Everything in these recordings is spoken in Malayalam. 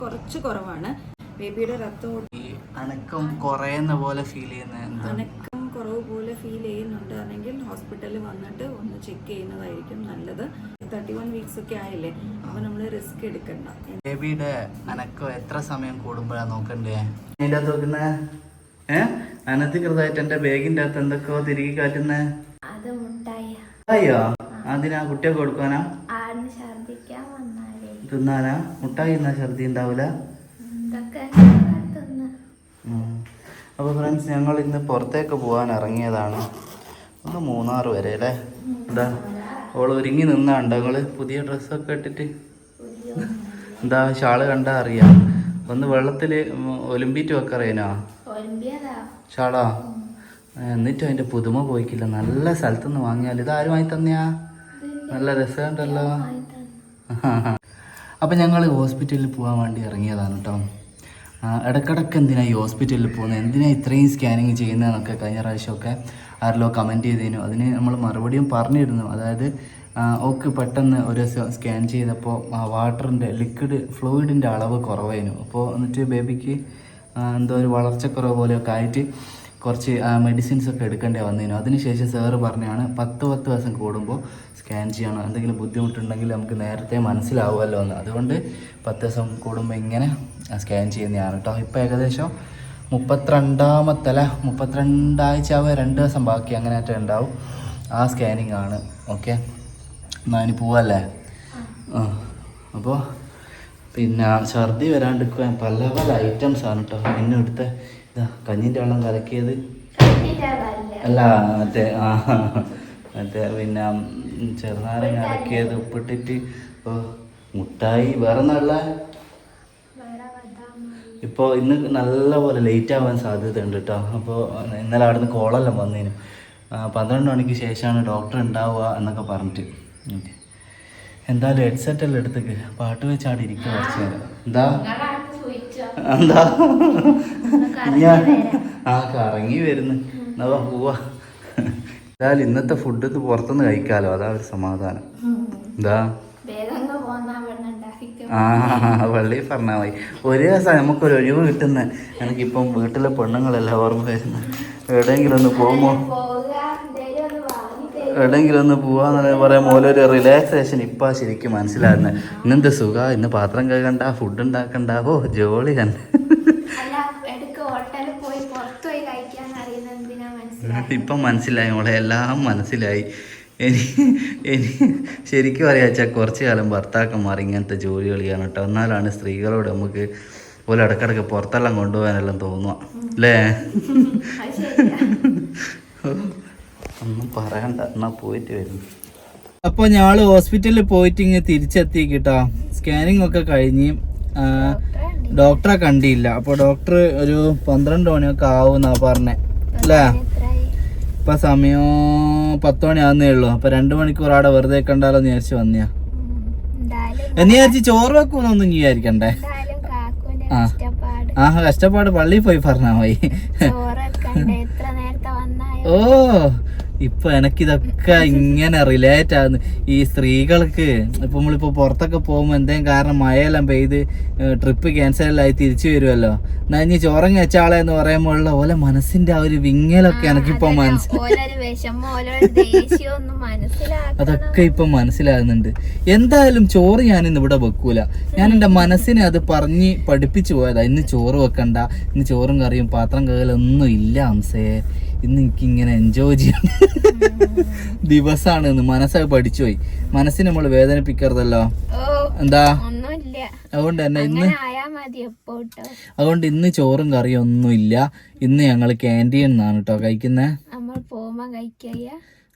കുറച്ച് കുറവാണ്. ബേബിയുടെ രക്തം അനക്കം കുറയുന്ന പോലെ ഫീൽ ചെയ്യുന്ന അനക്കം കുറവ് പോലെ ഫീൽ ചെയ്യുന്നുണ്ട്. അല്ലെങ്കിൽ ഹോസ്പിറ്റലിൽ വന്നിട്ട് ഒന്ന് ചെക്ക് ചെയ്യുന്നതായിരിക്കും നല്ലത്. തേർട്ടി വൺ വീക്സ് ഒക്കെ ആയില്ലേ? അപ്പൊ നമ്മൾ റിസ്ക് എടുക്കണ്ട. ബേബിയുടെ അനക്കം എത്ര സമയം കൂടുമ്പോഴാണ് നോക്കണ്ടേ? അതിന്റെ അകത്ത് നോക്കുന്നേ? ഏ? അനധികൃതമായിട്ട് എന്റെ ബാഗിന്റെ അകത്ത് എന്തൊക്കെയോ തിരികെ കാറ്റുന്നേ അത് മുട്ടായോ അയ്യോ അതിനാ കുട്ടിയൊക്കെ കൊടുക്കാനാ തിന്നാനാ? മുട്ടായി എന്നാ ഛർദി ഉണ്ടാവില്ല അപ്പോൾ ഫ്രണ്ട്സ് ഞങ്ങൾ ഇന്ന് പുറത്തേക്ക് പോകാൻ ഇറങ്ങിയതാണ്. ഒന്ന് മൂന്നാർ വരെ അല്ലേ? എന്താ? അവൾ ഒരുങ്ങി നിന്നാണ്ട് ഞങ്ങൾ പുതിയ ഡ്രസ്സൊക്കെ ഇട്ടിട്ട്? എന്താ? ഷാൾ കണ്ടാ അറിയാം. ഒന്ന് വെള്ളത്തിൽ ഒലിമ്പിറ്റ് വെക്കറിയനോ ഷാളാ? എന്നിട്ടും അതിന്റെ പുതുമ പോയിക്കില്ല. നല്ല സ്ഥലത്തുനിന്ന് വാങ്ങിയാൽ. ഇത് ആരും വാങ്ങി തന്നെയാ നല്ല രസമുണ്ടല്ലോ. അപ്പം ഞങ്ങൾ ഹോസ്പിറ്റലിൽ പോകാൻ വേണ്ടി ഇറങ്ങിയതാണ് കേട്ടോ ഇടക്കിടക്ക് ഇടയ്ക്കിടയ്ക്ക് എന്തിനാ ഈ ഹോസ്പിറ്റലിൽ പോകുന്നത് എന്തിനാ ഇത്രയും സ്കാനിങ് ചെയ്യുന്നതെന്നൊക്കെ കഴിഞ്ഞ പ്രാവശ്യമൊക്കെ ആരല്ലോ കമന്റ് ചെയ്തതിനു അതിന് നമ്മൾ മറുപടിയും പറഞ്ഞിരുന്നു. അതായത് ഓക്കെ പെട്ടെന്ന് ഒരു സ്കാൻ ചെയ്തപ്പോൾ വാട്ടറിന്റെ ലിക്വിഡ് ഫ്ലൂയിഡിന്റെ അളവ് കുറവായിരുന്നു അപ്പോൾ എന്നിട്ട് ബേബിക്ക് എന്തോ ഒരു വളർച്ചക്കുറവ് പോലെയൊക്കെ ആയിട്ട് കുറച്ച് മെഡിസിൻസ് ഒക്കെ എടുക്കേണ്ടി വന്നതിനു അതിനുശേഷം സാറ് പറഞ്ഞാണ് പത്ത് പത്ത് ദിവസം കൂടുമ്പോൾ സ്കാൻ ചെയ്യണം. എന്തെങ്കിലും ബുദ്ധിമുട്ടുണ്ടെങ്കിൽ നമുക്ക് നേരത്തെ മനസ്സിലാവുമല്ലോ എന്ന്. അതുകൊണ്ട് പത്ത് ദിവസം കൂടുമ്പോൾ ഇങ്ങനെ സ്കാൻ ചെയ്യുന്നതാണ് കേട്ടോ. ഇപ്പോൾ ഏകദേശം മുപ്പത്തിരണ്ടാമത്തല മുപ്പത്തിരണ്ടാഴ്ച ആവുക രണ്ട് ദിവസം ബാക്കി അങ്ങനെയായിട്ട് ഉണ്ടാവും. ആ സ്കാനിങ് ആണ്. ഓക്കെ എന്നാൽ ഇനി പോവല്ലേ? ആ അപ്പോൾ പിന്നെ ഛർദി വരാണ്ടിരിക്കാൻ പല പല ഐറ്റംസ് ആണ് കേട്ടോ. പിന്നെ എടുത്ത ഇതാ കഞ്ഞിന്റെ വെള്ളം കലക്കിയത്. അല്ല മറ്റേ ആ മറ്റേ പിന്നെ ചെറുനാരങ്ങ അരക്കിയത് ഉപ്പിട്ടിട്ട് മുട്ടായി വേറെ നല്ല. ഇപ്പോൾ ഇന്ന് നല്ല പോലെ ലേറ്റ് ആവാൻ സാധ്യത ഉണ്ട് കേട്ടോ അപ്പോൾ ഇന്നലെ അവിടെ നിന്ന് കോളെല്ലാം വന്നതിനും പന്ത്രണ്ട് മണിക്ക് ശേഷമാണ് ഡോക്ടർ ഉണ്ടാവുക എന്നൊക്കെ പറഞ്ഞിട്ട്. ഓക്കെ. എന്തായാലും ഹെഡ്സെറ്റ് എല്ലാം എടുത്തേക്ക്. പാട്ട് വെച്ച് അവിടെ ഇരിക്കുക കുറച്ച് നേരം. എന്താ? എന്താ? ഞാൻ ആ കറങ്ങി വരുന്നു. എന്നാ പോവാ. എന്തായാലും ഇന്നത്തെ ഫുഡ് ഇത് പുറത്തുനിന്ന് കഴിക്കാലോ. അതാ ഒരു സമാധാനം. എന്താ? ആ വള്ളി പറഞ്ഞാൽ മതി. ഒരു ദിവസം നമുക്കൊരു ഒഴിവ് കിട്ടുന്ന. എനിക്കിപ്പം വീട്ടിലെ പെണ്ണുങ്ങളെല്ലാം ഓർമ്മ വരുന്നത് എവിടെയെങ്കിലും ഒന്ന് പോകുമ്പോൾ തരും എവിടെയെങ്കിലും ഒന്ന് പോവാന്ന് പറയുമ്പോൾ ഓരോരു റിലാക്സേഷൻ ഇപ്പം ശരിക്കും മനസ്സിലാകുന്നത് ഇന്നെന്ത് സുഖ? ഇന്ന് പാത്രം കഴുകണ്ട ഫുഡ് ഉണ്ടാക്കണ്ട. ഓ ജോളി തന്നെ അല്ല എടുക്ക് ഹോട്ടലിൽ പോയി പുറത്തു പോയി കഴിക്കാൻ അറിയുന്ന എന്തിനാ മനസ്സിലായി ഇപ്പം മനസ്സിലായി മോളെ എല്ലാം മനസ്സിലായി. ഇനി ഇനി ശരിക്കും അറിയാച്ചാൽ കുറച്ച് കാലം ഭർത്താക്കന്മാർ ഇങ്ങനത്തെ ജോലി കളിയാണ് കേട്ടോ. എന്നാലാണ് സ്ത്രീകളോട് നമുക്ക് പോലെ ഇടക്കിടക്ക് പുറത്തെല്ലാം കൊണ്ടുപോകാനെല്ലാം തോന്നുക. അല്ലേ? ഒന്നും പറയണ്ട എന്നാ പോയിട്ട് വരുന്നു അപ്പോൾ ഞങ്ങൾ ഹോസ്പിറ്റലിൽ പോയിട്ട് ഇങ്ങനെ തിരിച്ചെത്തി കേട്ടോ. സ്കാനിങ് ഒക്കെ കഴിഞ്ഞ് ഡോക്ടറെ കണ്ടില്ല. അപ്പോൾ ഡോക്ടർ ഒരു പന്ത്രണ്ട് മണിയൊക്കെ ആവുമെന്നാണ് പറഞ്ഞേ. അല്ലേ? ഇപ്പൊ സമയം പത്ത് മണി ആവുന്നേ ഉള്ളൂ. അപ്പൊ രണ്ടു മണിക്കൂർ അവിടെ വെറുതെ കണ്ടാലോ എന്ന് വിചാരിച്ചു വന്നിയാ. എന്ന് വിചാരിച്ച് ചോറ് വെക്കുന്നൊന്നും നീ വിചാരിക്കണ്ടേ ആ. കഷ്ടപ്പാട്. ആ കഷ്ടപ്പാട് പള്ളിയിൽ പോയി പറഞ്ഞാ മതി. എത്ര ഓ ഇപ്പൊ എനിക്കിതൊക്കെ ഇങ്ങനെ റിലേറ്റ് ആകുന്നു ഈ സ്ത്രീകൾക്ക് ഇപ്പൊ നമ്മളിപ്പോ പുറത്തൊക്കെ പോകുമ്പോ എന്തെങ്കിലും കാരണം മഴയെല്ലാം പെയ്ത് ട്രിപ്പ് ക്യാൻസലായി തിരിച്ചു വരുമല്ലോ എന്നാ ഇനി വെച്ച വെച്ചാളെ എന്ന് പറയുമ്പോൾ ഉള്ള ഓലെ മനസ്സിന്റെ ആ ഒരു വിങ്ങലൊക്കെ എനിക്കിപ്പോ മനസ്സിലായി അതൊക്കെ ഇപ്പൊ മനസ്സിലാകുന്നുണ്ട്. എന്തായാലും ചോറ് ഞാൻ ഇന്ന് ഇവിടെ വെക്കൂല. ഞാൻ എന്റെ മനസ്സിനെ അത് പറഞ്ഞ് പഠിപ്പിച്ചു പോയതാ. ഇന്ന് ചോറ് വെക്കണ്ട ഇന്ന് ചോറും കറിയും പാത്രം കകലൊന്നും ഇല്ല അംസേ ഇന്ന് എനിക്ക് ഇങ്ങനെ എൻജോയ് ചെയ്യണം ദിവസമാണ് ഇന്ന് മനസ്സൊക്കെ പഠിച്ചു പോയി മനസ്സിനെ നമ്മൾ വേദനിപ്പിക്കരുതല്ലോ. എന്താ? ഒന്നുമില്ല. അതുകൊണ്ട് തന്നെ ഇന്ന് അതുകൊണ്ട് ഇന്ന് ചോറും കറിയും ഒന്നും ഇല്ല ഇന്ന് ഞങ്ങൾ ക്യാന്റീൻ നിന്നാണ് കേട്ടോ കഴിക്കുന്നത്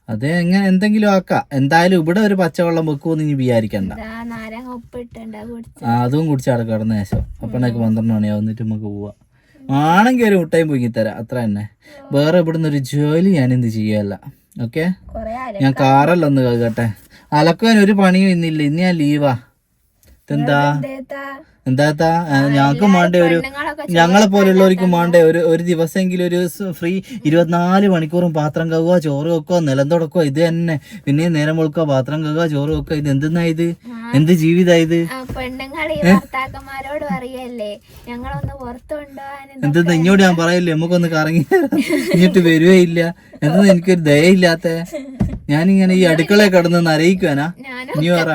അതെ എങ്ങനെ എന്തെങ്കിലും ആക്കാം. എന്തായാലും ഇവിടെ ഒരു പച്ചവെള്ളം വെക്കുമെന്ന് ഇനി വിചാരിക്കണ്ട. അതും കുടിച്ച്. അവിടെ കിടന്ന ശേഷം അപ്പണേക്ക് പന്ത്രണ്ട് മണിയാവും. എന്നിട്ട് നമുക്ക് പോവാം. ആണെങ്കിൽ ഒരു മുട്ടയും പൊങ്ങി തരാം. അത്ര തന്നെ. വേറെ ഇവിടുന്ന് ഒരു ജോലി ഞാൻ എന്ത് ചെയ്യല്ല ഓക്കെ ഞാൻ കാറല്ല ഒന്ന് കേൾക്കട്ടെ അലക്കുവാൻ ഒരു പണിയും ഇന്നില്ല. ഇന്ന് ഞാൻ ലീവാ എന്താ എന്തേത്താ? എന്താ ഞങ്ങൾക്കും വേണ്ട ഒരു ഞങ്ങളെ പോലുള്ളവർക്കും വേണ്ട ഒരു ഒരു ദിവസമെങ്കിലും ഒരു ഫ്രീ ഇരുപത്തിനാല് മണിക്കൂറും പാത്രം കഴുകുക ചോറ് വെക്കുക നിലം തുടക്കുക ഇത് തന്നെ. പിന്നെ നേരം വെളുക്കുക പാത്രം കഴുകുക ചോറ് വെക്കുക ഇത് എന്തെന്നാ ഇത്? എന്ത് ജീവിതാ ഇത്? കൊണ്ടുപോകാൻ ഇങ്ങോട്ട് ഞാൻ പറയല്ലേ? നമുക്കൊന്ന് കറങ്ങി ഇങ്ങോട്ട് വരുവേ ഇല്ല. എന്തെന്ന് എനിക്കൊരു ദയയില്ലാത്ത ഞാനിങ്ങനെ ഈ അടുക്കളയിൽ കിടന്ന് നരയിക്കുവാനാ. ഇനി പറ.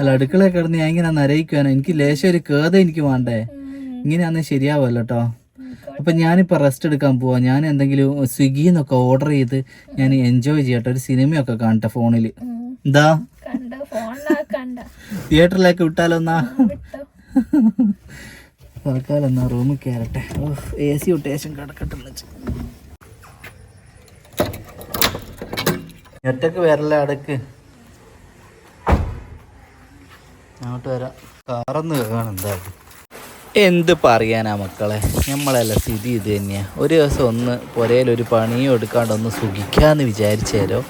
അല്ല അതിന് അടുക്കളയിൽ കിടന്ന് ഞാൻ ഇങ്ങനെ നരയിക്കുവാനോ എനിക്ക് ലേശം ഒരു കേത എനിക്ക് വേണ്ടേ? ഇങ്ങനെയാണെങ്കിൽ ശരിയാവുമല്ലോ കേട്ടോ അപ്പൊ ഞാനിപ്പോ റെസ്റ്റ് എടുക്കാൻ പോവാ. ഞാൻ എന്തെങ്കിലും സ്വിഗ്ഗിന്നൊക്കെ ഓർഡർ ചെയ്ത് ഞാൻ എൻജോയ് ചെയ്യട്ടെ. ഒരു സിനിമയൊക്കെ കാണട്ടെ ഫോണിൽ. എന്താ? തിയേറ്ററിലേക്ക് വിട്ടാലോ എന്നാ വിട്ടോ. തൽക്കാലം എന്നാ റൂമിൽ കയറട്ടെ എ സി ഒട്ടേഷൻ കിടക്കട്ടെ ഒറ്റയ്ക്ക് വരല്ലേ അടക്ക്. അങ്ങോട്ട് വരാം. കാറന്ന് കാണും എന്തായാലും. എന്ത് പറയാനാ മക്കളെ? നമ്മളല്ല സ്ഥിതി ഇത് തന്നെയാ. ഒരു ദിവസം ഒന്ന് പുരയിലൊരു പണിയും എടുക്കാണ്ട് ഒന്ന് സുഖിക്കാന്ന് വിചാരിച്ചാലോ?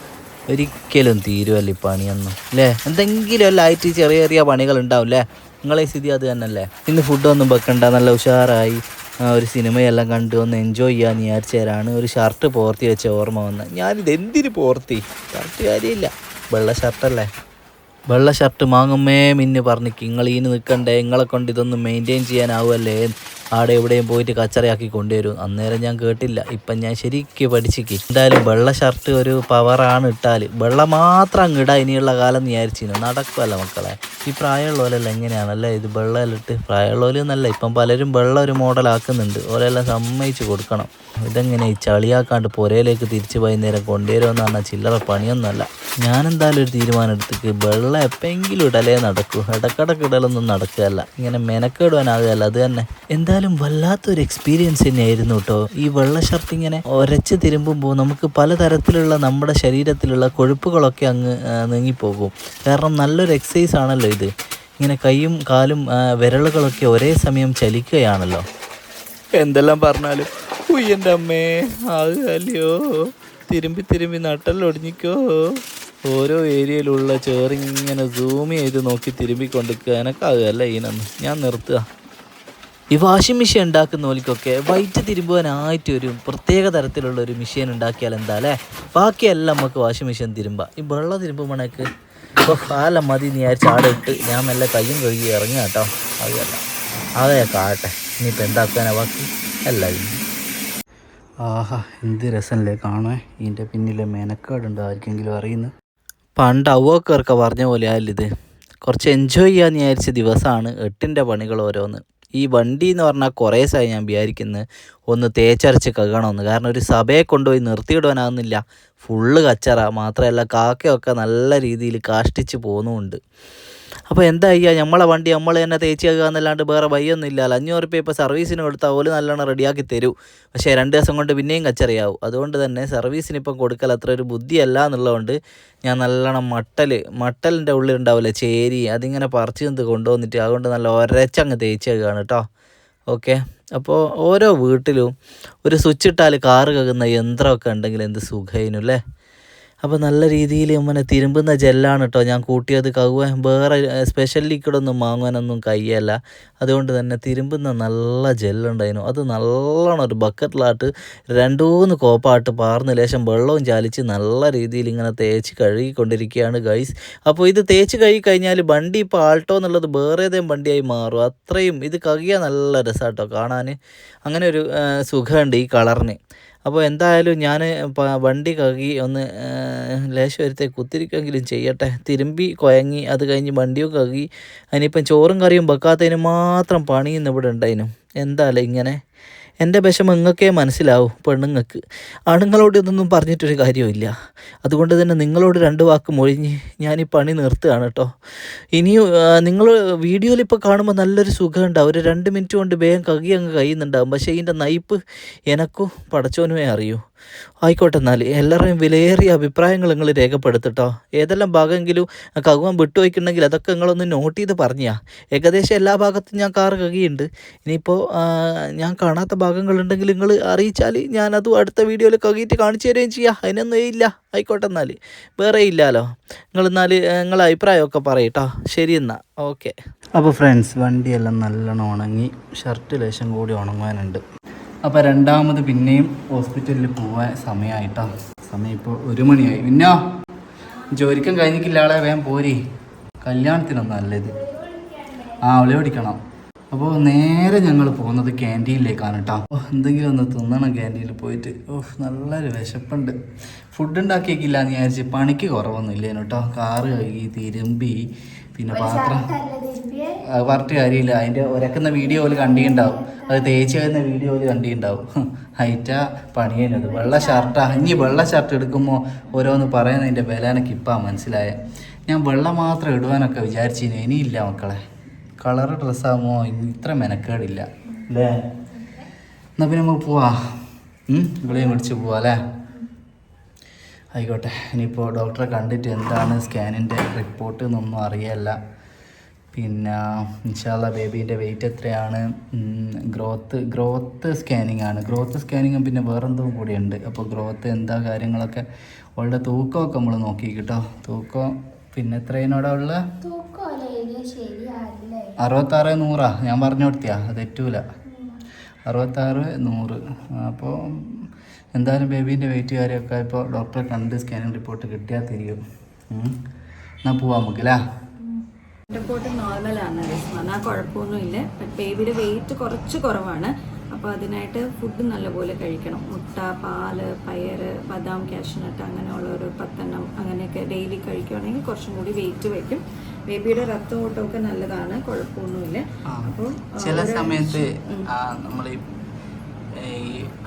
ഒരിക്കലും തീരുമല്ല ഈ പണിയൊന്നും അല്ലേ എന്തെങ്കിലും എല്ലാം ആയിട്ട് ചെറിയ ചെറിയ പണികൾ ഉണ്ടാവും അല്ലേ നിങ്ങളെ സ്ഥിതി അത് തന്നെയല്ലേ? ഇന്ന് ഫുഡൊന്നും വെക്കണ്ട നല്ല ഉഷാറായി. ഒരു സിനിമയെല്ലാം കണ്ട് ഒന്ന് എൻജോയ് ചെയ്യാന്ന് വിചാരിച്ചേരാണ് ഒരു ഷർട്ട് പോർത്തി വെച്ച ഓർമ്മ വന്നത്. ഞാനിത് എന്തിന് പോർത്തി? ഷർട്ട് കാര്യമില്ല. വെള്ള ഷർട്ടല്ലേ വെള്ള ഷർട്ട് വാങ്ങുമേ മിന്നു പറഞ്ഞ് നിങ്ങൾ നിൽക്കണ്ടേ നിങ്ങളെ കൊണ്ട് ഇതൊന്നും മെയിന്റെയിൻ ചെയ്യാനാവുമല്ലേ ആടെ എവിടെയും പോയിട്ട് കച്ചറയാക്കി കൊണ്ടുവരും. അന്നേരം ഞാൻ കേട്ടില്ല. ഇപ്പം ഞാൻ ശരിക്കും പഠിച്ചിക്ക്. എന്തായാലും വെള്ള ഷർട്ട് ഒരു പവറാണ് ഇട്ടാൽ വെള്ള മാത്രം അങ്ങിട ഇനിയുള്ള കാലം വിചാരിച്ചിരുന്നു. നടക്കുമല്ല മക്കളെ. ഈ പ്രായമുള്ളവരല്ല എങ്ങനെയാണല്ലേ? ഇത് വെള്ളം ഇട്ട്. പ്രായമുള്ളവരെന്നല്ല ഇപ്പം പലരും വെള്ളം ഒരു മോഡലാക്കുന്നുണ്ട് ഓരെല്ലാം സമ്മതിച്ച് കൊടുക്കണം. ഇതെങ്ങനെ ഈ ചളിയാക്കാണ്ട് പുരയിലേക്ക് തിരിച്ച് വൈകുന്നേരം കൊണ്ടുവരുമെന്ന് പറഞ്ഞാൽ ചില്ലറ പണിയൊന്നുമല്ല ഞാനെന്തായാലും ഒരു തീരുമാനം എടുത്തേക്ക്. വെള്ളം എപ്പോഴെങ്കിലും ഇടലേ നടക്കൂ. ഇടക്കിടക്ക് ഇടലൊന്നും നടക്കുകയല്ല. ഇങ്ങനെ മെനക്കേടുവാനാകുകയല്ല. അത് തന്നെ. എന്തായാലും വല്ലാത്തൊരു എക്സ്പീരിയൻസ് തന്നെയായിരുന്നു കേട്ടോ ഈ വെള്ള ഷർട്ട് ഇങ്ങനെ ഒരച്ച് തിരുമ്പുമ്പോൾ നമുക്ക് പലതരത്തിലുള്ള നമ്മുടെ ശരീരത്തിലുള്ള കൊഴുപ്പുകളൊക്കെ അങ്ങ് നീങ്ങിപ്പോകും. കാരണം നല്ലൊരു എക്സസൈസ് ആണല്ലോ ഇത്. ഇങ്ങനെ കൈയും കാലും വിരലുകളൊക്കെ ഒരേ സമയം ചലിക്കുകയാണല്ലോ. എന്തെല്ലാം പറഞ്ഞാലും ഉയ്യന്റെ അമ്മേ ആകല്ലയോ തിരുമ്പി തിരുമ്പി നട്ടല്ലൊടിഞ്ഞിക്കോ ഓരോ ഏരിയയിലുള്ള ചേറിങ്ങനെ സൂമി ചെയ്ത് നോക്കി തിരുമ്പിക്കൊണ്ടിരിക്കുക. എനക്കാകുകയല്ല ഇനൊന്ന് ഞാൻ നിർത്തുക. ഈ വാഷിംഗ് മെഷീൻ ഉണ്ടാക്കുന്ന പോലിക്കൊക്കെ വൈറ്റ് തിരുമ്പുവാനായിട്ട് ഒരു പ്രത്യേക തരത്തിലുള്ള ഒരു മെഷീൻ ഉണ്ടാക്കിയാൽ എന്താ അല്ലേ? ബാക്കിയെല്ലാം നമുക്ക് വാഷിംഗ് മെഷീൻ തിരുമ്പാം. ഈ വെള്ളം തിരുമ്പുമ്പോഴേക്ക് ഇപ്പോൾ കാലം മതി നീ ആ ചാടിട്ട് ഞാൻ മെല്ലെ കയ്യും കഴുകി ഇറങ്ങുക കേട്ടോ. അതല്ല അതെ കാട്ടെ. ഇനിയിപ്പോൾ എന്താക്കാനാ ബാക്കി? എല്ലാം ആഹാ എന്ത് രസമല്ലേ കാണേ ഇതിന്റെ പിന്നിലെ മെനക്കേടുണ്ട് ആർക്കെങ്കിലും അറിയുന്നു പണ്ട് അവക്കാർക്ക് പറഞ്ഞ പോലെ ആയാലിത് കുറച്ച് എൻജോയ് ചെയ്യാൻ വിചാരിച്ച ദിവസമാണ് എട്ടിന്റെ പണികൾ ഓരോന്ന്. ഈ വണ്ടി എന്ന് പറഞ്ഞാൽ കുറേ സായി ഞാൻ വിചാരിക്കുന്നത് ഒന്ന് തേച്ചരച്ച് കഴുകണമെന്ന്. കാരണം ഒരു സഭയെ കൊണ്ടുപോയി നിർത്തിയിടുവാനാകുന്നില്ല ഫുള്ള് കച്ചറ. മാത്രമല്ല കാക്കയൊക്കെ നല്ല രീതിയിൽ കാഷ്ടിച്ച് പോകുന്നുമുണ്ട് അപ്പോൾ എന്താ ചെയ്യുക നമ്മളെ വണ്ടി നമ്മൾ തന്നെ തേച്ച് കഴുകുക എന്നല്ലാണ്ട് വേറെ വയ്യൊന്നും ഇല്ലല്ലോ അഞ്ഞൂറ് റുപ്യ ഇപ്പോൾ സർവീസിന് കൊടുത്താൽ ഓൽ നല്ലോണം റെഡിയാക്കി തരൂ. പക്ഷേ രണ്ട് ദിവസം കൊണ്ട് പിന്നെയും കച്ചറിയാവും. അതുകൊണ്ട് തന്നെ സർവീസിന് ഇപ്പം കൊടുക്കൽ അത്ര ഒരു ബുദ്ധിയല്ല എന്നുള്ളതുകൊണ്ട് ഞാൻ നല്ലോണം മട്ടൽ മട്ടലിന്റെ ഉള്ളിൽ ഉണ്ടാവില്ലേ ചേരി അതിങ്ങനെ പറിച്ച് നിന്ന് കൊണ്ടുവന്നിട്ട് അതുകൊണ്ട് നല്ല ഒരച്ചങ്ങ് തേച്ച് കഴുകുകയാണ് കേട്ടോ. ഓക്കെ. അപ്പോൾ ഓരോ വീട്ടിലും ഒരു സ്വിച്ച് ഇട്ടാൽ കാറ് കഴുകുന്ന യന്ത്രമൊക്കെ ഉണ്ടെങ്കിൽ എന്ത് സുഖമായിരുന്നു അല്ലേ അപ്പോൾ നല്ല രീതിയിൽ ഇങ്ങനെ തിരുമ്പുന്ന ജെല്ലാണ് കേട്ടോ ഞാൻ കൂട്ടിയത് കഴുകാൻ വേറെ സ്പെഷ്യൽ ലിക്വിഡൊന്നും വാങ്ങാനൊന്നും കയ്യല്ല അതുകൊണ്ട് തന്നെ തിരുമ്പുന്ന നല്ല ജെല്ലുണ്ടായിരുന്നു. അത് നല്ലോണം ഒരു ബക്കറ്റിലാട്ട് രണ്ടൂന്ന് കോപ്പാട്ട് പാർന്ന് ലേശം വെള്ളവും ചാലിച്ച് നല്ല രീതിയിൽ ഇങ്ങനെ തേച്ച് കഴുകിക്കൊണ്ടിരിക്കുകയാണ് ഗൈസ് അപ്പോൾ ഇത് തേച്ച് കഴുകി കഴിഞ്ഞാൽ വണ്ടി ഇപ്പോൾ ആൾട്ടോ എന്നുള്ളത് വേറെ ഏതെങ്കിലും വണ്ടിയായി മാറും. അത്രയും ഇത് കഴുകിയാൽ നല്ല രസമാട്ടോ കാണാൻ അങ്ങനെ ഒരു സുഖമുണ്ട് ഈ കളറിന് അപ്പോൾ എന്തായാലും ഞാൻ വണ്ടി കഴുകി ഒന്ന് ലേശം ഒരുത്തെ കുത്തിരിക്കെങ്കിലും ചെയ്യട്ടെ. തിരുമ്പി കുഴങ്ങി അത് കഴിഞ്ഞ് വണ്ടിയും കഴുകി അതിനിപ്പം ചോറും കറിയും വെക്കാത്തതിന് മാത്രം പണിയുന്ന ഇവിടെ ഉണ്ടായിരുന്നു എന്തായാലും ഇങ്ങനെ? എന്റെ വിഷമം നിങ്ങൾക്കേ മനസ്സിലാവും പെണ്ണുങ്ങൾക്ക്. ആണുങ്ങളോട് ഇതൊന്നും പറഞ്ഞിട്ടൊരു കാര്യമില്ല അതുകൊണ്ട് തന്നെ നിങ്ങളോട് രണ്ട് വാക്ക് മൊഴിഞ്ഞ് ഞാൻ ഈ പണി നിർത്തുകയാണ് കേട്ടോ. ഇനിയും നിങ്ങൾ വീഡിയോയിൽ ഇപ്പോൾ കാണുമ്പോൾ നല്ലൊരു സുഖമുണ്ടാവും. ഒരു രണ്ട് മിനിറ്റ് കൊണ്ട് വേഗം കകി അങ്ങ് കഴിയുന്നുണ്ടാവും. പക്ഷേ ഇതിന്റെ നയിപ്പ് എനക്കും പടച്ചോനുമേ അറിയൂ. ആയിക്കോട്ടെ എന്നാൽ എല്ലാവരുടെയും വിലയേറിയ അഭിപ്രായങ്ങൾ നിങ്ങൾ രേഖപ്പെടുത്തിട്ടോ. ഏതെല്ലാം ഭാഗമെങ്കിലും കകുവാൻ വിട്ടുപോയിക്കുണ്ടെങ്കിൽ അതൊക്കെ നിങ്ങളൊന്ന് നോട്ട് ചെയ്ത് പറഞ്ഞാൽ ഏകദേശം എല്ലാ ഭാഗത്തും ഞാൻ കാറ് കകിയുണ്ട് ഇനിയിപ്പോൾ ഞാൻ കാണാത്ത ഭാഗങ്ങളുണ്ടെങ്കിൽ നിങ്ങൾ അറിയിച്ചാൽ ഞാനത് അടുത്ത വീഡിയോയിൽ കകിയിട്ട് കാണിച്ചു തരുകയും ചെയ്യാം. അതിനൊന്നും ഇല്ല. ആയിക്കോട്ടെ എന്നാൽ വേറെ ഇല്ലല്ലോ. നിങ്ങൾ എന്നാൽ നിങ്ങളെ അഭിപ്രായമൊക്കെ പറയട്ടോ. ശരി എന്നാൽ ഓക്കെ. അപ്പോൾ ഫ്രണ്ട്സ് വണ്ടിയെല്ലാം നല്ലോണം ഉണങ്ങി. ഷർട്ട് ലേശം കൂടി ഉണങ്ങാനുണ്ട്. അപ്പോൾ രണ്ടാമത് പിന്നെയും ഹോസ്പിറ്റലിൽ പോവാൻ സമയമായിട്ടാ സമയം ഇപ്പോൾ ഒരു മണിയായി. പിന്നോ ജോലിക്കും കഴിഞ്ഞിട്ടില്ല ആളെ വേഗം പോരി. കല്യാണത്തിനൊന്നും നല്ലത്. ആ അവളെ ഓടിക്കണം അപ്പോൾ നേരെ ഞങ്ങൾ പോകുന്നത് ക്യാന്റീനിലേക്കാണ് കേട്ടോ എന്തെങ്കിലും ഒന്ന് തിന്നണം ക്യാന്റീനിൽ പോയിട്ട്. ഓ നല്ലൊരു വിശപ്പുണ്ട്. ഫുഡ് ഉണ്ടാക്കിയേക്കില്ല എന്ന് വിചാരിച്ച് പണിക്ക് കുറവൊന്നും ഇല്ലേനു കേട്ടോ കാറ് കഴുകി തിരുമ്പി പിന്നെ പാത്രം. പറഞ്ഞിട്ട് കാര്യമില്ല. അതിന്റെ ഒരക്കുന്ന വീഡിയോ പോലെ കണ്ടിട്ടുണ്ടാവും. അത് തേച്ച് വരുന്ന വീഡിയോ പോലെ കണ്ടിട്ടുണ്ടാവും. ഹൈറ്റാ പണിയനത് വെള്ള ഷർട്ടാ ഇനി വെള്ള ഷർട്ട് എടുക്കുമ്പോൾ ഓരോന്ന് പറയുന്നതിന്റെ വില എനിക്ക് ഇപ്പം മനസ്സിലായ. ഞാൻ വെള്ളം മാത്രം ഇടുവാനൊക്കെ വിചാരിച്ചിന്. ഇനിയില്ല മക്കളെ. കളർ ഡ്രസ്സാകുമ്പോൾ ഇത്ര മെനക്കേടില്ല. അല്ലേ എന്നാൽ പിന്നെ നമുക്ക് പോവാ. ഇവിടെയും വിളിച്ച് പോവാ അല്ലേ ആയിക്കോട്ടെ. ഇനിയിപ്പോൾ ഡോക്ടറെ കണ്ടിട്ട് എന്താണ് സ്കാനിന്റെ റിപ്പോർട്ട് എന്നൊന്നും അറിയല്ല. പിന്നെ ഇൻഷാല്ല ബേബീന്റെ വെയിറ്റ് എത്രയാണ്? ഗ്രോത്ത് ഗ്രോത്ത് സ്കാനിങ് ആണ്. ഗ്രോത്ത് സ്കാനിങ്ങും പിന്നെ വേറെന്തോ കൂടിയുണ്ട്. അപ്പോൾ ഗ്രോത്ത് എന്താ കാര്യങ്ങളൊക്കെ അവളുടെ തൂക്കമൊക്കെ നമ്മൾ നോക്കി കേട്ടോ തൂക്കം പിന്നെ എത്രയിനോടാ ഉള്ള? അറുപത്താറ് നൂറാ. ഞാൻ പറഞ്ഞു കൊടുത്തിയാ. അത് തെറ്റൂല. അറുപത്താറ് നൂറ്. അപ്പോൾ എന്തായാലും ബേബീന്റെ വെയിറ്റ് കാര്യമൊക്കെ ഇപ്പോൾ ഡോക്ടറെ കണ്ട് സ്കാനിങ് റിപ്പോർട്ട് കിട്ടിയാൽ തിരിയും. എന്നാൽ എന്നാ പോവാം നമുക്ക് അല്ലേ? റിപ്പോർട്ട് നോർമലാണ് കുഴപ്പമൊന്നുമില്ല. ബേബിയുടെ വെയിറ്റ് കുറച്ച് കുറവാണ്. അപ്പോൾ അതിനായിട്ട് ഫുഡ് നല്ലപോലെ കഴിക്കണം. മുട്ട പാൽ പയർ ബദാം കാഷ്നട്ട് അങ്ങനെയുള്ള ഒരു പത്തെണ്ണം അങ്ങനെയൊക്കെ ഡെയിലി കഴിക്കുകയാണെങ്കിൽ കുറച്ചും കൂടി വെയിറ്റ് വയ്ക്കും. ബേബിയുടെ രക്തഓട്ടമൊക്കെ നല്ലതാണ് കുഴപ്പമൊന്നുമില്ല. അപ്പോൾ ചില സമയത്ത് നമ്മൾ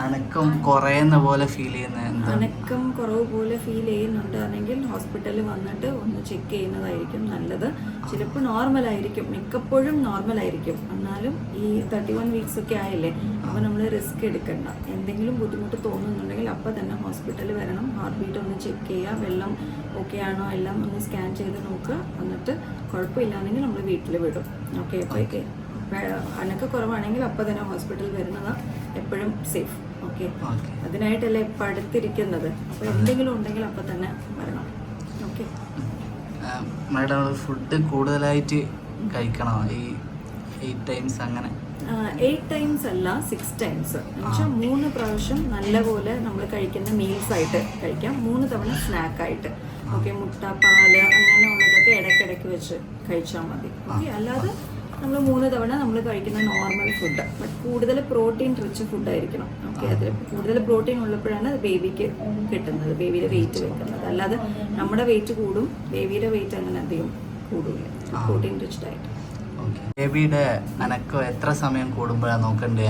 അനക്കം കുറയുന്ന പോലെ ഫീൽ ചെയ്യുന്ന അനക്കം കുറവ് പോലെ ഫീൽ ചെയ്യുന്നുണ്ടാണെങ്കിൽ ഹോസ്പിറ്റലിൽ വന്നിട്ട് ഒന്ന് ചെക്ക് ചെയ്യുന്നതായിരിക്കും നല്ലത്. ചിലപ്പോൾ നോർമൽ ആയിരിക്കും. മിക്കപ്പോഴും നോർമൽ ആയിരിക്കും. എന്നാലും ഈ തേർട്ടി വൺ വീക്സ് ഒക്കെ ആയില്ലേ അപ്പോൾ നമ്മൾ റിസ്ക് എടുക്കണ്ട. എന്തെങ്കിലും ബുദ്ധിമുട്ട് തോന്നുന്നുണ്ടെങ്കിൽ അപ്പോൾ തന്നെ ഹോസ്പിറ്റലിൽ വരണം. ഹാർട്ട് ബീറ്റ് ഒന്ന് ചെക്ക് ചെയ്യുക വെള്ളം ഓക്കെ ആണോ? എല്ലാം ഒന്ന് സ്കാൻ ചെയ്ത് നോക്കുക എന്നിട്ട് കുഴപ്പമില്ലാന്നെങ്കിൽ നമ്മൾ വീട്ടിൽ വിടും. ഓക്കെ അപ്പോൾ അനക്ക കുറവാണെങ്കിൽ അപ്പോൾ തന്നെ ഹോസ്പിറ്റലിൽ വരുന്നതാണ് എപ്പോഴും സേഫ് ഓക്കെ. അതിനായിട്ടല്ലേ ഇപ്പം അടുത്തിരിക്കുന്നത് അപ്പോൾ എന്തെങ്കിലും ഉണ്ടെങ്കിൽ അപ്പം തന്നെ വരണം. ഓക്കെ. മാഡം ഫുഡ് കൂടുതലായിട്ട് കഴിക്കണോ? ഈ എയ്റ്റ് ടൈംസ് അങ്ങനെ? എയ്റ്റ് ടൈംസ് അല്ല സിക്സ് ടൈംസ് എന്നുവെച്ചാൽ മൂന്ന് പ്രാവശ്യം നല്ലപോലെ നമ്മൾ കഴിക്കുന്ന മീൽസ് ആയിട്ട് കഴിക്കാം. മൂന്ന് തവണ സ്നാക്ക് ആയിട്ട്. ഓക്കെ മുട്ട പാൽ അങ്ങനെയുള്ളതൊക്കെ ഇടയ്ക്കിടയ്ക്ക് വെച്ച് കഴിച്ചാൽ മതി. ഓക്കെ അല്ലാതെ നമ്മൾ മൂന്ന് തവണ നമ്മൾ കഴിക്കുന്ന നോർമൽ ഫുഡ് ബട്ട് കൂടുതൽ പ്രോട്ടീൻ റിച്ച് ഫുഡ് ആയിരിക്കണം. ഓക്കെ അതിൽ കൂടുതൽ പ്രോട്ടീൻ ഉള്ളപ്പോഴാണ് ബേബിക്ക് കിട്ടുന്നത് ബേബിയുടെ വെയിറ്റ് വെക്കുന്നത്. അല്ലാതെ നമ്മുടെ വെയിറ്റ് കൂടും ബേബിയുടെ വെയിറ്റ് അങ്ങനെ അധികം കൂടില്ല പ്രോട്ടീൻ റിച്ച് ഡയറ്റ് ബേബിയുടെ അനക്കം എത്ര സമയം കൂടുമ്പോഴാണ് നോക്കണ്ടേ?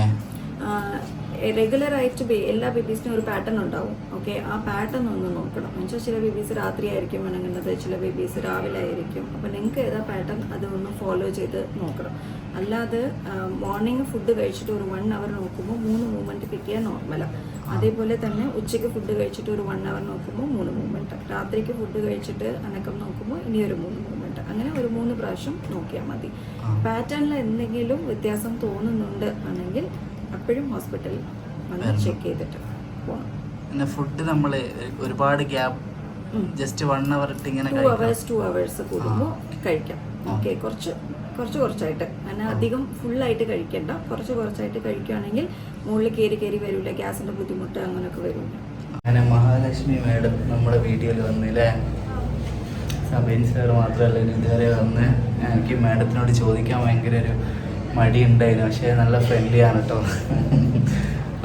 റെഗുലർ ആയിട്ട് ബേ- എല്ലാ ബേബീസിനും ഒരു പാറ്റേൺ ഉണ്ടാവും. ഓക്കെ ആ പാറ്റേൺ ഒന്ന് നോക്കണം. എന്നുവെച്ചാൽ ചില ബേബീസ് രാത്രി ആയിരിക്കും വേണമെന്നത് ചില ബേബീസ് രാവിലെ ആയിരിക്കും അപ്പോൾ നിങ്ങൾക്ക് ഏതാ പാറ്റേൺ അതൊന്ന് ഫോളോ ചെയ്ത് നോക്കണം. അല്ലാതെ മോർണിംഗ് ഫുഡ് കഴിച്ചിട്ട് ഒരു വൺ അവർ നോക്കുമ്പോൾ മൂന്ന് മൂവ്മെന്റ് കിട്ടിയാൽ നോർമലാണ് അതേപോലെ തന്നെ ഉച്ചയ്ക്ക് ഫുഡ് കഴിച്ചിട്ട് ഒരു വൺ അവർ നോക്കുമ്പോൾ മൂന്ന് മൂവ്മെന്റ് രാത്രിക്ക് ഫുഡ് കഴിച്ചിട്ട് അനക്കം നോക്കുമ്പോൾ ഇനി ഒരു മൂന്ന് മൂവ്മെന്റ് അങ്ങനെ ഒരു മൂന്ന് പ്രാവശ്യം നോക്കിയാൽ മതി. പാറ്റേണിൽ എന്തെങ്കിലും വ്യത്യാസം തോന്നുന്നുണ്ട് ആണെങ്കിൽ അപ്പോഴും ഹോസ്പിറ്റലിൽ വന്ന് ചെക്ക് ചെയ്തിട്ട് പോകണം പിന്നെ ഫുഡ് നമ്മൾ ഒരുപാട് ഗ്യാപ്പ്. ജസ്റ്റ് വൺ അവർ ഇട്ട് ഇങ്ങനെ ടു അവേഴ്സ് ടു അവേഴ്സ് കൂടുമ്പോൾ കഴിക്കാം. ഓക്കെ കുറച്ച് കുറച്ച് കുറച്ചായിട്ട്. അങ്ങനെ അധികം ഫുള്ളായിട്ട് കഴിക്കണ്ട. കുറച്ച് കുറച്ചായിട്ട് കഴിക്കുകയാണെങ്കിൽ മുകളിൽ കയറി കയറി വരില്ല ഗ്യാസിന്റെ ബുദ്ധിമുട്ട് അങ്ങനെയൊക്കെ വരില്ല അങ്ങനെ മഹാലക്ഷ്മി മാഡം നമ്മുടെ വീഡിയോയിൽ വന്നില്ലേ? സബീൻ സാർ മാത്രമല്ല ഇതുവരെ വന്ന് എനിക്ക് മാഡത്തിനോട് ചോദിക്കാൻ ഭയങ്കര ഒരു മടി ഉണ്ടായിരുന്നു പക്ഷേ നല്ല ഫ്രണ്ട്ലി ആണ് കേട്ടോ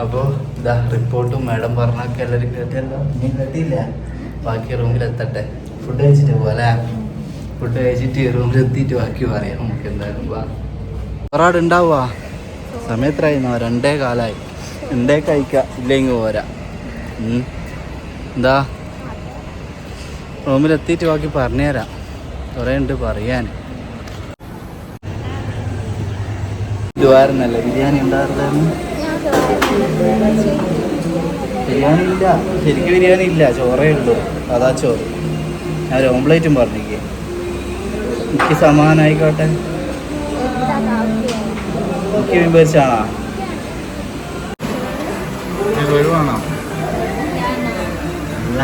അപ്പോൾ ഇതാ റിപ്പോർട്ടും മാഡം പറഞ്ഞൊക്കെ എല്ലാവരും കേട്ടല്ലോ നീ കേട്ടില്ല. ബാക്കി റൂമിൽ എത്തട്ടെ. ഫുഡ് കഴിച്ചിട്ട് പോലെ ഫുഡ് കഴിച്ചിട്ട് റൂമിൽ എത്തിയിട്ട് ബാക്കി പറയാം. നമുക്ക് എന്തായാലും വാ. ഒരാട് ഉണ്ടാവുക സമയത്രായിരുന്നോ രണ്ടേ കാലായി. എന്തേ കഴിക്ക. ഇല്ലെങ്കിൽ പോരാ. എന്താ? റൂമിലെത്തിയിട്ട് ബാക്കി പറഞ്ഞുതരാം കുറേ ഉണ്ട് പറയാൻ ഇതുവായിരുന്നല്ലേ? ബിരിയാണി ഉണ്ടായിരുന്നു ബിരിയാണി ഇല്ല ശരിക്കും ബിരിയാണി ഇല്ല. ചോറേ ഉള്ളൂ. അതാ ചോറ്. ഞാൻ ഓംപ്ലേറ്റും പറഞ്ഞിരിക്കേ. എനിക്ക് സമാനായിക്കോട്ടെ എനിക്ക് വിഭവിച്ചാണോ അല്ല.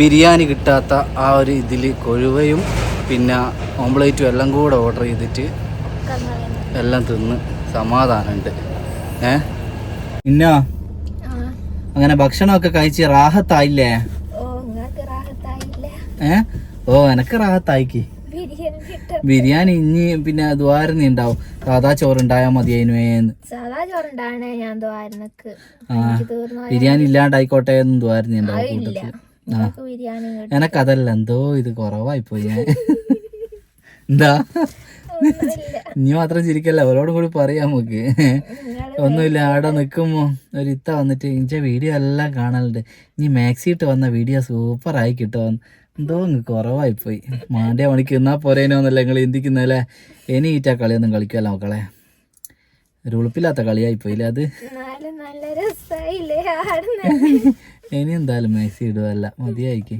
ബിരിയാണി കിട്ടാത്ത ആ ഒരു ഇതിൽ കൊഴുവയും പിന്നെ ഓംപ്ലേറ്റും എല്ലാം കൂടെ ഓർഡർ ചെയ്തിട്ട് എല്ലാം തിന്ന് സമാധാനമുണ്ട്. ഏ? പിന്നോ അങ്ങനെ ഭക്ഷണമൊക്കെ കഴിച്ച് റാഹത്തായില്ലേ? ഏ? ഓ എനക്ക് റാഹത്തായിക്ക്. ബിരിയാണി ഇനി പിന്നെ ദ്വാരനി ഉണ്ടാവും സാധാ ചോറുണ്ടായാൽ മതിയേനുവേന്ന് സാധാ ചോറുണ്ടാണ് ഞാൻ ദ്വാരനക്ക്. ബിരിയാണി ഇല്ലാണ്ടായിക്കോട്ടെ എന്നും ദ്വാരനി ഉണ്ടാവും എനക്കതല്ല എന്തോ ഇത് കുറവായി പോയി ഞാൻ. എന്താ? നീ മാത്രം ചിരിക്കല്ല? അവരോടും കൂടി പറയാം നമുക്ക്. ഒന്നുമില്ല അവിടെ നിൽക്കുമ്പോ ഒരു ഇത്ത വന്നിട്ട് ഇഞ്ച വീഡിയോ എല്ലാം കാണലുണ്ട്. നീ മാക്സി ഇട്ട് വന്ന വീഡിയോ സൂപ്പർ ആയി കിട്ടോ. എന്തോ കുറവായി പോയി മാണ്ടിയ മണിക്ക് എന്നാ പോരേനോന്നല്ല നിങ്ങൾ ചിന്തിക്കുന്നല്ലേ ഇനി ഈറ്റ കളിയൊന്നും കളിക്കുമല്ല മക്കളെ. ഒരു ഉളുപ്പില്ലാത്ത കളിയായി പോയില്ലേ അത്? നല്ല രസമായില്ലേ ഇനി എന്തായാലും മാക്സി ഇടുവല്ല. മതിയായിക്ക്.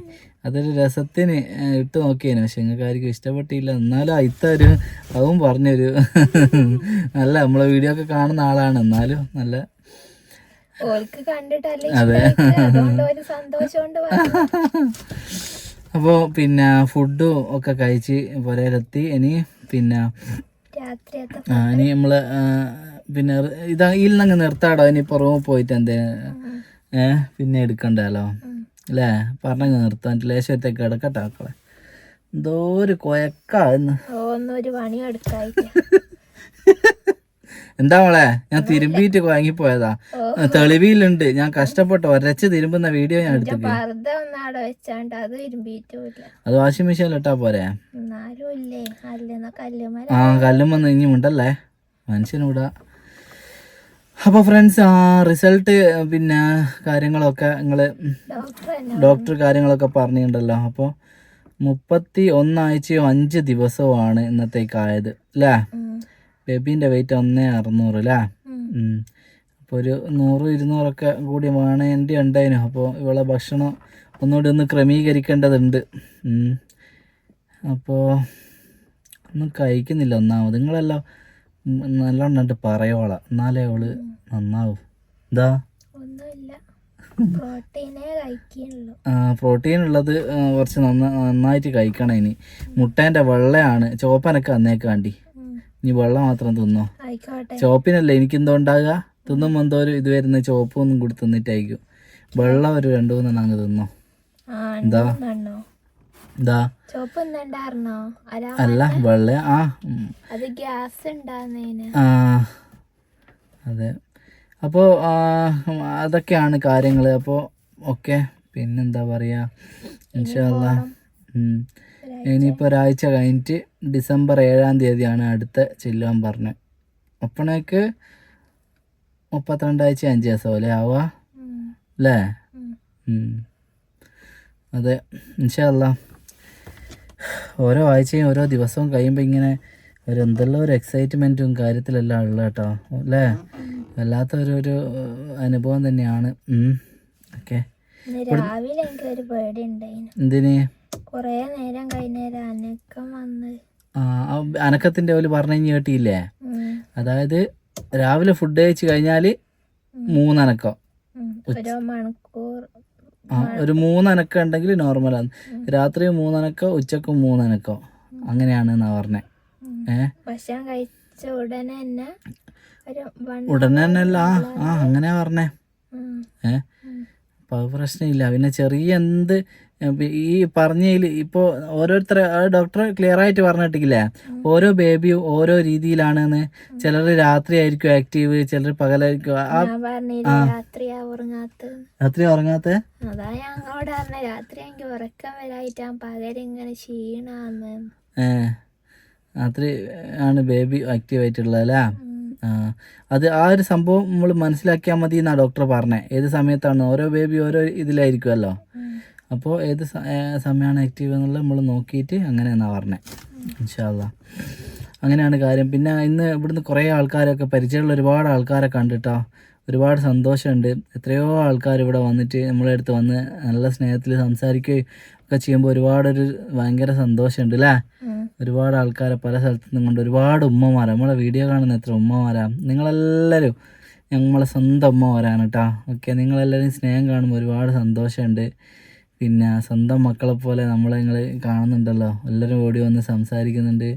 അതൊരു രസത്തിന് ഇട്ട് നോക്കിയാണ് പക്ഷെ നിങ്ങൾക്ക് ആർക്കും ഇഷ്ടപ്പെട്ടില്ല. എന്നാലും അയിത്ത ഒരു അതും പറഞ്ഞൊരു നല്ല നമ്മളെ വീഡിയോ ഒക്കെ കാണുന്ന ആളാണ്. എന്നാലും നല്ല അതെ. അപ്പോൾ പിന്നെ ഫുഡും ഒക്കെ കഴിച്ച് പുരയിലെത്തി ഇനി പിന്നെ ഇനി നമ്മൾ പിന്നെ ഇതാ നിന്ന് നിർത്താടോ? ഇനി പുറമെ പോയിട്ട് എന്തേ? ഏ പിന്നെ എടുക്കണ്ടല്ലോ. അല്ലേ പറഞ്ഞു നിർത്താൻ ലേശത്തേക്ക് കിടക്കട്ടെ മക്കളെ. എന്തോ ഒരു കൊയക്കാന്ന്. എന്താ മോളെ? ഞാൻ തിരുമ്പിയിട്ട് കുഴങ്ങിപ്പോയതാ തെളിവിയിലുണ്ട് ഞാൻ കഷ്ടപ്പെട്ട്. ഒരച്ച് തിരുമ്പുന്ന വീഡിയോ ഞാൻ എടുത്തിട്ട് വെച്ചാണ്ട് അത് വാഷിംഗ് മെഷീനിൽ ഇട്ടാ പോരെ? ആ കല്ലും വന്ന് ഇനി ഉണ്ടല്ലേ? മനുഷ്യനൂടാ. അപ്പോൾ ഫ്രണ്ട്സ് ആ റിസൾട്ട് പിന്നെ കാര്യങ്ങളൊക്കെ നിങ്ങൾ ഡോക്ടർ കാര്യങ്ങളൊക്കെ പറഞ്ഞിട്ടുണ്ടല്ലോ. അപ്പോൾ മുപ്പത്തി ഒന്നാഴ്ചയോ അഞ്ച് ദിവസവുമാണ് ഇന്നത്തേക്കായത് അല്ലേ. ബേബീന്റെ വെയിറ്റ് ഒന്നേ അറുന്നൂറ് അല്ലേ അപ്പോൾ ഒരു നൂറ് ഇരുന്നൂറൊക്കെ കൂടി വേണേണ്ടി ഉണ്ടായിരുന്നു അപ്പോൾ ഇവളെ ഭക്ഷണം ഒന്നുകൂടി ഒന്ന് ക്രമീകരിക്കേണ്ടതുണ്ട്. അപ്പോൾ ഒന്നും കഴിക്കുന്നില്ല ഒന്നാമത്. നിങ്ങളെല്ലാം ഉം നല്ലോണം കണ്ട് പറയോളാം. എന്നാലേ അവൾ നന്നാവും. എന്താ? ആ പ്രോട്ടീൻ ഉള്ളത് കുറച്ച് നന്ന നന്നായിട്ട് കഴിക്കണം ഇനി. മുട്ടേന്റെ വെള്ളയാണ്. ചോപ്പനൊക്കെ അന്നേക്ക് വേണ്ടി ഉം. ഇനി വെള്ളം മാത്രം തിന്നോ. ചോപ്പിനല്ലേ എനിക്ക് എന്തോ ഉണ്ടാകുക തിന്നുമ്പോൾ എന്തോ ഒരു ഇത് വരുന്ന ചോപ്പൊന്നും കൂടി തിന്നിട്ടായിരിക്കും. വെള്ളം ഒരു രണ്ടു മൂന്നെണ്ണം അങ്ങ് തിന്നോ. എന്താ? എന്താ അല്ല വെള്ള. ആ ആ അതെ. അപ്പോൾ അതൊക്കെയാണ് കാര്യങ്ങൾ അപ്പോൾ ഓക്കെ. പിന്നെന്താ പറയാ? ഇൻഷാല്ല ഇനിയിപ്പോൾ ഒരാഴ്ച. കഴിഞ്ഞിട്ട് ഡിസംബർ ഏഴാം തീയതിയാണ് അടുത്ത ചെല്ലുവാൻ പറഞ്ഞത്. അപ്പോഴേക്ക് മുപ്പത്തിരണ്ടാഴ്ച അഞ്ച് ദിവസം അല്ലേ ആവാ. അല്ലേ. അതെ. ഇൻഷല്ല ഓരോ ആഴ്ചയും ഓരോ ദിവസവും കഴിയുമ്പോൾ ഇങ്ങനെ ഒരു എന്തെല്ലാം ഒരു എക്സൈറ്റ്മെന്റും കാര്യത്തിലെല്ലാം ഉള്ള കേട്ടോ. അല്ലേ? വല്ലാത്ത ഒരു ഒരു അനുഭവം തന്നെയാണ്. ഓക്കെ. അനക്കത്തിന്റെ രാവിലെ എനിക്ക് ഒരു പേടി ഉണ്ടായിന്. എന്തിന്? കുറേ നേരം കഴിഞ്ഞേരം അനക്കം വന്ന്. ആ ആ അനക്കത്തിന്റെ ഒരു പറഞ്ഞു കേട്ടിയില്ലേ അതായത് രാവിലെ ഫുഡ് കഴിച്ച് കഴിഞ്ഞാൽ മൂന്നനക്കം. മണിക്കൂർ ഒരു മൂന്നനക്ക ഉണ്ടെങ്കിൽ നോർമലാണ് രാത്രി മൂന്നനക്കോ ഉച്ചയ്ക്ക് മൂന്നനക്കോ. അങ്ങനെയാണ് എന്നാ പറഞ്ഞേ. ഏ? ഭക്ഷണം കഴിച്ച ഉടനെ തന്നെ ഉടനെ തന്നെ അല്ല ആ ആ അങ്ങനെ പറഞ്ഞേ. ഏ? അപ്പൊ അത് പ്രശ്നമില്ല. പിന്നെ ചെറിയ എന്ത് ഈ പറഞ്ഞതിൽ ഇപ്പോൾ ഓരോരുത്തർ ഡോക്ടർ ക്ലിയർ ആയിട്ട് പറഞ്ഞിട്ടില്ലേ? ഓരോ ബേബിയും ഓരോ രീതിയിലാണെന്ന്. ചിലർ രാത്രി ആയിരിക്കും ആക്റ്റീവ് ചിലർ പകലായിരിക്കും. രാത്രി ഉറങ്ങാത്ത അതാ പറഞ്ഞ രാത്രി എനിക്ക് ഉറക്കം വരായിട്ടാ പകലിങ്ങനെ ക്ഷീണാന്ന്. ഏ. രാത്രി ആണ് ബേബി ആക്റ്റീവ് ആയിട്ടുള്ളത് അല്ലേ? അത് ആ ഒരു സംഭവം നമ്മൾ മനസ്സിലാക്കിയാൽ മതി എന്നാണ് ഡോക്ടർ പറഞ്ഞത് ഏത് സമയത്താണ്? ഓരോ ബേബി ഓരോ ഇതിലായിരിക്കുമല്ലോ. അപ്പോൾ ഏത് സമയമാണ് ആക്റ്റീവ് എന്നുള്ളത് നമ്മൾ നോക്കിയിട്ട് അങ്ങനെയെന്നാണ് പറഞ്ഞത് ഇൻഷാല്ല അങ്ങനെയാണ് കാര്യം. പിന്നെ ഇന്ന് ഇവിടുന്ന് കുറേ ആൾക്കാരൊക്കെ പരിചയമുള്ള ഒരുപാട് ആൾക്കാരെ കണ്ടിട്ടോ. ഒരുപാട് സന്തോഷമുണ്ട്. എത്രയോ ആൾക്കാർ ഇവിടെ വന്നിട്ട് നമ്മളെ അടുത്ത് വന്ന് നല്ല സ്നേഹത്തിൽ സംസാരിക്കുകയും ഒക്കെ ചെയ്യുമ്പോൾ ഒരുപാടൊരു ഭയങ്കര സന്തോഷമുണ്ട് അല്ലേ ഒരുപാട് ആൾക്കാരെ പല സ്ഥലത്തു നിന്നും കൊണ്ട് ഒരുപാട് ഉമ്മമാരാണ് നമ്മളെ വീഡിയോ കാണുന്ന എത്ര ഉമ്മമാരാണ് നിങ്ങളെല്ലാവരും ഞങ്ങളെ സ്വന്തം ഉമ്മമാരാണ് കേട്ടോ ഓക്കെ? നിങ്ങളെല്ലാവരും സ്നേഹം കാണുമ്പോൾ ഒരുപാട് സന്തോഷമുണ്ട്. പിന്നെ സ്വന്തം മക്കളെ പോലെ നമ്മളെ നിങ്ങൾ കാണുന്നുണ്ടല്ലോ. എല്ലാവരും ഓടി വന്ന് സംസാരിക്കുന്നുണ്ട്.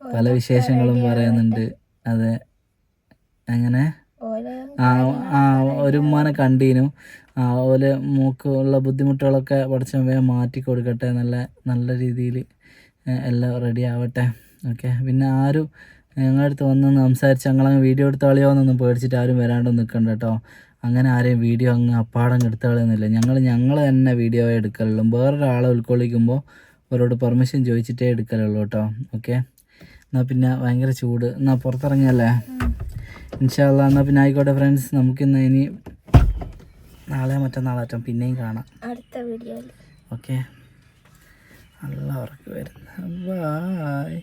പല വിശേഷങ്ങളും പറയുന്നുണ്ട്. അതെ. അങ്ങനെ ആ ആ ഒരു ഉമ്മാനെ കണ്ടീനു. ആ ഓലെ മൂക്ക് ഉള്ള ബുദ്ധിമുട്ടുകളൊക്കെ പഠിച്ച വേഗം മാറ്റി കൊടുക്കട്ടെ. നല്ല നല്ല രീതിയിൽ എല്ലാം റെഡി ആവട്ടെ. ഓക്കെ. പിന്നെ ആരും ഞങ്ങളുടെ അടുത്ത് വന്ന് സംസാരിച്ച് ഞങ്ങളങ്ങ് വീഡിയോ എടുത്ത് കളയോന്നൊന്നും പേടിച്ചിട്ട് ആരും വരാണ്ട് നിൽക്കണ്ട കേട്ടോ അങ്ങനെ ആരെയും വീഡിയോ അങ്ങ് അപ്പാടം എടുത്തു കളയുന്നില്ല ഞങ്ങൾ ഞങ്ങൾ തന്നെ വീഡിയോ എടുക്കലുള്ളൂ. വേറൊരാളെ ഉൾക്കൊള്ളിക്കുമ്പോൾ അവരോട് പെർമിഷൻ ചോദിച്ചിട്ടേ എടുക്കലുള്ളൂ കേട്ടോ. ഓക്കെ എന്നാൽ പിന്നെ ഭയങ്കര ചൂട്. എന്നാൽ പുറത്തിറങ്ങിയല്ലേ? ഇൻഷാല്ല എന്നാൽ പിന്നെ ആയിക്കോട്ടെ ഫ്രണ്ട്സ് നമുക്കിന്ന് ഇനി നാളെ മറ്റന്നാളാറ്റം പിന്നെയും കാണാം. അടുത്ത വീഡിയോയിൽ. ഓക്കെ നല്ല ഉറക്കം വരുന്നു. ബായ്